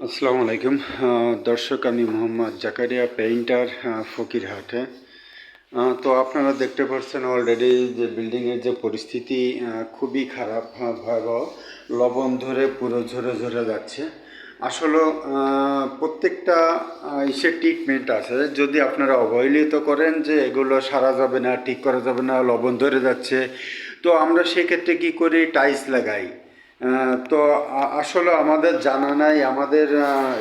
আসসালামু আলাইকুম। দর্শক, আমি মোহাম্মদ জাকারিয়া পেইন্টার ফকিরহাটে তো আপনারা দেখতে পাচ্ছেন অলরেডি যে বিল্ডিংয়ের যে পরিস্থিতি খুবই খারাপ ভয়াবহ, লবণ ধরে পুরো ঝরে ঝরে যাচ্ছে। আসলে প্রত্যেকটা ইসের ট্রিটমেন্ট আছে। যদি আপনারা অবহেলিত করেন যে এগুলো সারা যাবে না, ঠিক করা যাবে না, লবণ ধরে যাচ্ছে, তো আমরা সেক্ষেত্রে কী করি? টাইলস লাগাই। তো আসলে আমাদের জানা নাই, আমাদের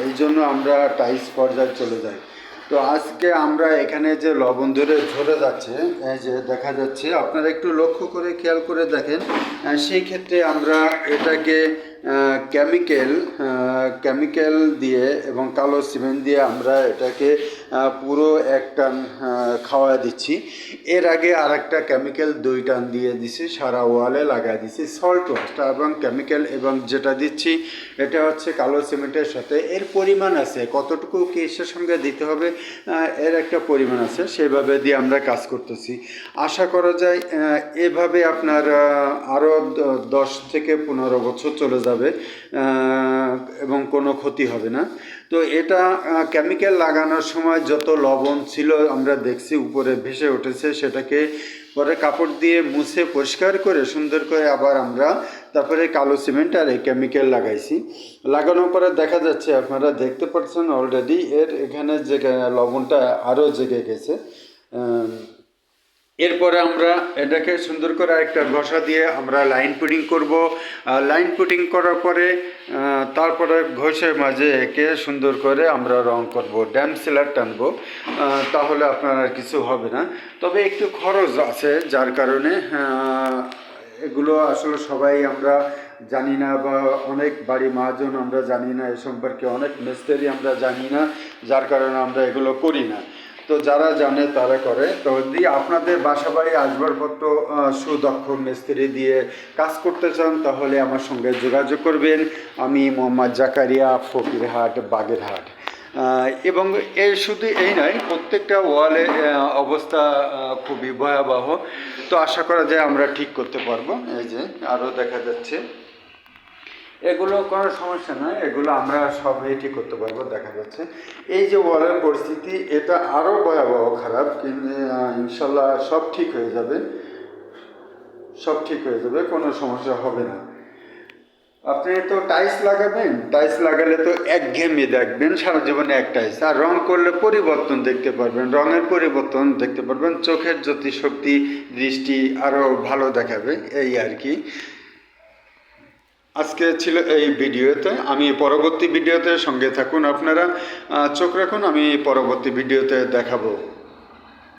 এই জন্য আমরা টাইলস পর্যায়ে চলে যাই। তো আজকে আমরা এখানে যে লবণ ধরে ঝরে যাচ্ছে, এই যে দেখা যাচ্ছে, আপনারা একটু লক্ষ্য করে খেয়াল করে দেখেন সেই ক্ষেত্রে আমরা এটাকে কেমিক্যাল কেমিক্যাল দিয়ে এবং কালো সিমেন্ট দিয়ে আমরা এটাকে পুরো এক টান খাওয়া দিচ্ছি। এর আগে আর একটা কেমিক্যাল দুই টান দিয়ে দিছি, সারা ওয়ালে লাগাই দিছি সল্ট ওয়াশটা এবং কেমিক্যাল এবং যেটা দিচ্ছি, এটা হচ্ছে কালো সিমেন্টের সাথে। এর পরিমাণ আছে, কতটুকু কেসের সঙ্গে দিতে হবে এর একটা পরিমাণ আছে, সেভাবে দিয়ে আমরা কাজ করতেছি। আশা করা যায় এভাবে আপনার আরও দশ থেকে পনেরো বছর চলে যাবে এবং কোনো ক্ষতি হবে না। তো এটা কেমিক্যাল লাগানোর সময় যত লবণ ছিল আমরা দেখছি উপরে ভেসে উঠেছে, সেটাকে পরে কাপড় দিয়ে মুছে পরিষ্কার করে সুন্দর করে আবার আমরা তারপরে কালো সিমেন্ট আর এই কেমিক্যাল লাগাইছি। লাগানোর পরে দেখা যাচ্ছে আপনারা দেখতে পাচ্ছেন অলরেডি এর এখানে যে লবণটা আরও জেগে গেছে। এরপরে আমরা এটাকে সুন্দর করে একটা ঘষা দিয়ে আমরা লাইন পুটিং করব। লাইন পুটিং করার পরে তারপরে ঘষে মাঝে একে সুন্দর করে আমরা রং করব ড্যাম সিলার টানবো। তাহলে আপনার আর কিছু হবে না। তবে একটু খরচ আছে, যার কারণে এগুলো আসলে সবাই আমরা জানি না বা অনেক বাড়ি মহাজন আমরা জানি না, এ সম্পর্কে অনেক মিস্ত্রি আমরা জানি না, যার কারণে আমরা এগুলো করি না। তো যারা জানে তারা করে। তো যদি আপনাদের বাসা বাড়ি আসবাবপত্র সুদক্ষ মিস্ত্রি দিয়ে কাজ করতে চান, তাহলে আমার সঙ্গে যোগাযোগ করবেন। আমি মোহাম্মদ জাকারিয়া, ফকিরহাট, বাগেরহাট। এবং এর শুধু এই নয়, প্রত্যেকটা ওয়ালে অবস্থা খুবই ভয়াবহ। তো আশা করা যায় আমরা ঠিক করতে পারব। এই যে আরও দেখা যাচ্ছে। এগুলো কোনো সমস্যা নয়, এগুলো আমরা সবই ঠিক করতে পারব, দেখা যাচ্ছে। এই যে ওয়ালের পরিস্থিতি, এটা আরও ভয়াবহ খারাপ, কিন্তু ইনশাল্লাহ সব ঠিক হয়ে যাবে। সব ঠিক হয়ে যাবে, কোনো সমস্যা হবে না। আপনি তো টাইলস লাগাবেন, টাইলস লাগালে তো একঘেয়েমি দেখবেন, সারা জীবনে এক টাইলস। আর রং করলে পরিবর্তন দেখতে পারবেন, রঙের পরিবর্তন দেখতে পারবেন, চোখের জ্যোতি শক্তি দৃষ্টি আরও ভালো দেখাবে, এই আর কি। আজকে ছিল এই ভিডিওতে, আমি পরবর্তী ভিডিওতে সঙ্গে থাকুন আপনারা। চোখ রাখুন, আমি পরবর্তী ভিডিওতে দেখাবো।